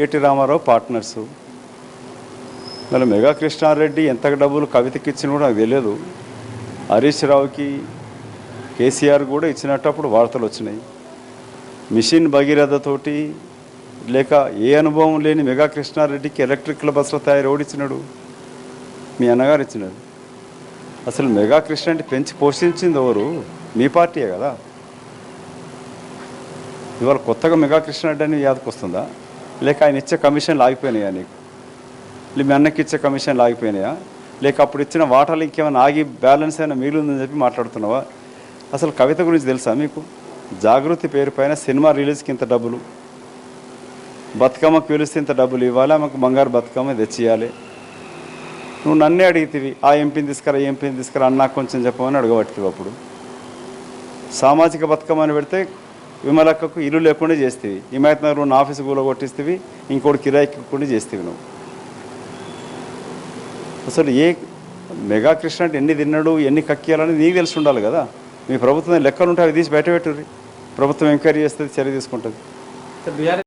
KT Ramarao partners మరి mega Krishna Reddy ఎంత డబ్బులు కవితకి ఇచ్చిన కూడా నాకు తెలియదు. హరీష్ రావుకి కేసీఆర్ కూడా ఇచ్చినట్టు వార్తలు వచ్చినాయి. మిషన్ భగీరథతోటి లేక ఏ అనుభవం లేని మెగా కృష్ణారెడ్డికి ఎలక్ట్రికల్ బస్సుల తయారు ఓడిచ్చినాడు మీ అన్నగారు ఇచ్చినాడు అసలు మెగా కృష్ణారెడ్డి పెంచి పోషించింది ఎవరు? మీ పార్టీయే కదా. ఇవాళ కొత్తగా మెగా కృష్ణారెడ్డి అని యాదకొస్తుందా? లేక ఆయన ఇచ్చే కమిషన్లు ఆగిపోయినాయా నీకు? మీ అన్నకి ఇచ్చే కమిషన్లు ఆగిపోయినాయా లేక అప్పుడు ఇచ్చిన వాటాలు ఇంకేమైనా ఆగి బ్యాలెన్స్ అయినా మిగిలిందని చెప్పి మాట్లాడుతున్నావా? అసలు కవిత గురించి తెలుసా మీకు? జాగృతి పేరు పైన సినిమా రిలీజ్కి ఇంత డబ్బులు. బతుకమ్మకు పిలిస్తే ఇంత డబ్బులు ఇవ్వాలి ఆమెకు బంగారు బతుకమ్మ తెచ్చియాలి నువ్వు నన్నే అడిగితివి ఆ ఎంపీని తీసుకురా ఈ ఎంపీని తీసుకురా అన్నా కొంచెం చెప్పమని అడగబట్టివి అప్పుడు. సామాజిక బతుకమ్మ అని పెడితే విమలక్కకు ఇల్లు లేకుండా చేస్తేవి. హిమాయత్ నగర్ ఉన్న ఆఫీసు కూడా కొట్టిస్తేవి ఇంకోటి కిరాయికుండా చేస్తేవి నువ్వు. అసలు ఏ మెగా కృష్ణ అంటే ఎన్ని తిన్నాడు ఎన్ని కక్కియాలని నీకు తెలిసి ఉండాలి కదా. మీ ప్రభుత్వం లెక్కలు ఉంటే అవి తీసి బయట పెట్టుర్రి. ప్రభుత్వం ఎంక్వైరీ చేస్తుంది చర్య తీసుకుంటుంది.